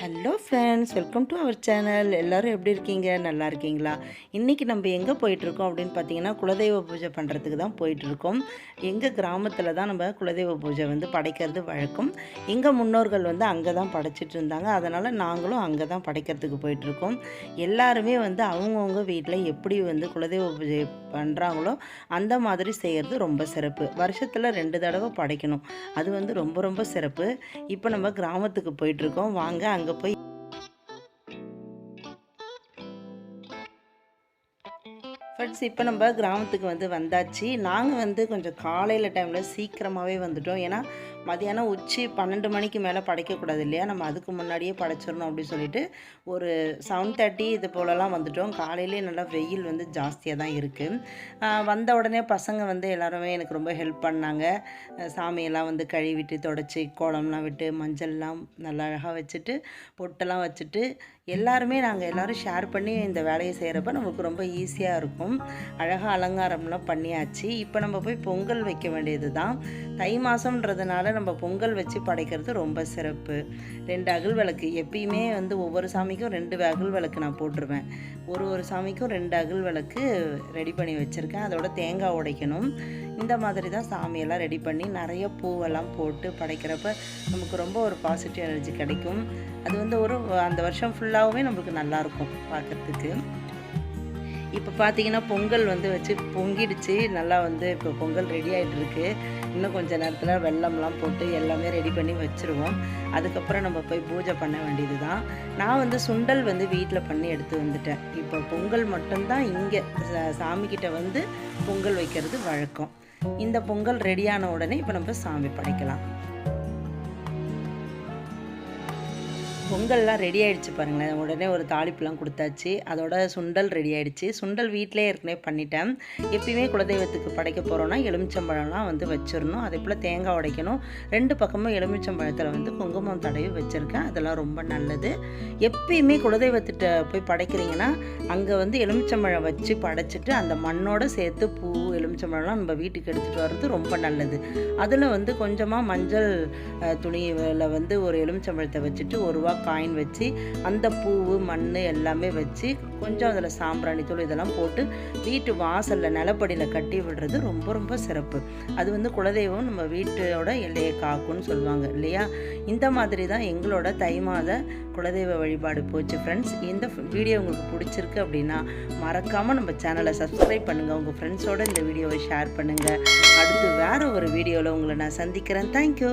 Hello friends welcome to our channel எல்லோரும் எப்படி இருக்கீங்க? நல்லா இருக்கீங்களா? இன்றைக்கி நம்ம எங்கே போயிட்டுருக்கோம் அப்படின்னு பார்த்தீங்கன்னா குலதெய்வ பூஜை பண்ணுறதுக்கு தான் போயிட்டுருக்கோம். எங்கள் கிராமத்தில் தான் நம்ம குலதெய்வ பூஜை வந்து படைக்கிறது வழக்கம். எங்கள் முன்னோர்கள் வந்து அங்கே தான் படைச்சிட்டு இருந்தாங்க. அதனால் நாங்களும் அங்கே தான் படைக்கிறதுக்கு போயிட்டுருக்கோம். எல்லாருமே வந்து அவங்கவுங்க வீட்டில் எப்படி வந்து குலதெய்வ பூஜை பண்ணுறாங்களோ அந்த மாதிரி செய்கிறது ரொம்ப சிறப்பு. வருஷத்தில் ரெண்டு தடவை படைக்கணும். அது வந்து ரொம்ப ரொம்ப சிறப்பு. இப்போ நம்ம கிராமத்துக்கு போயிட்டுருக்கோம். வாங்க அங்கே போய் ஃப்ரெண்ட்ஸ் இப்போ நம்ம கிராமத்துக்கு வந்து வந்தாச்சு. நாங்கள் வந்து கொஞ்சம் காலையில் டைமில் சீக்கிரமாகவே வந்துட்டோம். ஏன்னா மதியானம் உச்சி பன்னெண்டு மணிக்கு மேலே படைக்கக்கூடாது இல்லையா? நம்ம அதுக்கு முன்னாடியே படைச்சிடணும் அப்படின்னு சொல்லிட்டு ஒரு செவன் தேர்ட்டி இது போலலாம் வந்துட்டோம். காலையிலே நல்லா வெயில் வந்து ஜாஸ்தியாக தான் இருக்குது வந்த உடனே பசங்க வந்து எல்லாருமே எனக்கு ரொம்ப ஹெல்ப் பண்ணாங்க. சாமியெல்லாம் வந்து கழுவிட்டு தொடச்சி கோலம்லாம் விட்டு மஞ்சள்லாம் நல்லா அழகாக வச்சுட்டு பொட்டெல்லாம் வச்சுட்டு எல்லாருமே நாங்கள் எல்லோரும் ஷேர் பண்ணி இந்த வேலையை செய்கிறப்ப நமக்கு ரொம்ப ஈஸியாக இருக்கும். அழகாக அலங்காரம்லாம் பண்ணியாச்சு. இப்போ நம்ம போய் பொங்கல் வைக்க வேண்டியது தான் தை மாதம்ன்றதுனால நம்ம பொங்கல் வச்சு படைக்கிறது ரொம்ப சிறப்பு. ரெண்டு அகல் விளக்கு எப்பயுமே வந்து ஒவ்வொரு சாமிக்கும் ரெண்டு அகல் விளக்கு நான் போட்டுருவேன். ஒரு ஒரு சாமிக்கும் ரெண்டு அகல் விளக்கு ரெடி பண்ணி வச்சுருக்கேன். அதோட தேங்காய் உடைக்கணும். இந்த மாதிரி தான் சாமியெல்லாம் ரெடி பண்ணி நிறைய பூவெல்லாம் போட்டு படைக்கிறப்ப நமக்கு ரொம்ப ஒரு பாசிட்டிவ் எனர்ஜி கிடைக்கும். அது வந்து ஒரு அந்த வருஷம் ஃபுல்லாகவே நம்மளுக்கு நல்லாயிருக்கும் பார்க்குறதுக்கு. இப்போ பார்த்தீங்கன்னா பொங்கல் வந்து வச்சு பொங்கிடுச்சு. நல்லா வந்து இப்போ பொங்கல் ரெடி ஆகிட்டு இருக்கு. இன்னும் கொஞ்ச நேரத்தில் வெள்ளம்லாம் போட்டு எல்லாமே ரெடி பண்ணி வச்சுருவோம். அதுக்கப்புறம் நம்ம போய் பூஜை பண்ண வேண்டியது தான் நான் வந்து சுண்டல் வந்து வீட்டில் பண்ணி எடுத்து வந்துட்டேன். இப்போ பொங்கல் மட்டும்தான் இங்கே சாமிக்கிட்ட வந்து பொங்கல் வைக்கிறது வழக்கம். இந்த பொங்கல் ரெடியான உடனே இப்போ நம்ம சாமி படைக்கலாம். பொங்கல்லாம் ரெடி ஆகிடுச்சு பாருங்களேன். உடனே ஒரு தாளிப்புலாம் கொடுத்தாச்சு. அதோட சுண்டல் ரெடி ஆகிடுச்சு சுண்டல் வீட்டிலே ஏற்கனவே பண்ணிட்டேன். எப்பயுமே குலதெய்வத்துக்கு படைக்க போகிறோன்னா எலுமிச்சம்பழம்லாம் வந்து வச்சிடணும். அதே போல் தேங்காய் உடைக்கணும். ரெண்டு பக்கமும் எலுமிச்சம்பழத்தில் வந்து குங்குமம் தடவி வச்சுருக்கேன். அதெல்லாம் ரொம்ப நல்லது. எப்பயுமே குலதெய்வத்திட்ட போய் படைக்கிறீங்கன்னா அங்கே வந்து எலுமிச்சம்பழம் வச்சு படைச்சிட்டு அந்த மண்ணோடு சேர்த்து பூ எலுமிச்சம்பழம்லாம் நம்ம வீட்டுக்கு எடுத்துகிட்டு வர்றது ரொம்ப நல்லது. அதில் வந்து கொஞ்சமாக மஞ்சள் துணியில் வந்து ஒரு எலுமிச்சம்பழத்தை வச்சுட்டு ஒரு ரூபா காயின் வச்சு அந்த பூவு மண் எல்லாமே வச்சு கொஞ்சம் அதில் சாம்பிராணி தூள் இதெல்லாம் போட்டு வீட்டு வாசலில் நிலப்படியில் கட்டி விடுறது ரொம்ப ரொம்ப சிறப்பு. அது வந்து குலதெய்வம் நம்ம வீட்டோட எல்லையை காக்கும்னு சொல்லுவாங்க இல்லையா? இந்த மாதிரி தான் எங்களோட தை மாத குலதெய்வ வழிபாடு போச்சு ஃப்ரெண்ட்ஸ் இந்த வீடியோ உங்களுக்கு பிடிச்சிருக்கு அப்படின்னா மறக்காமல் நம்ம சேனலை சப்ஸ்கிரைப் பண்ணுங்கள் உங்கள் ஃப்ரெண்ட்ஸோட இந்த வீடியோவை ஷேர் பண்ணுங்கள் அடுத்து வேறு ஒரு வீடியோவில் உங்களை நான் சந்திக்கிறேன். தேங்க்யூ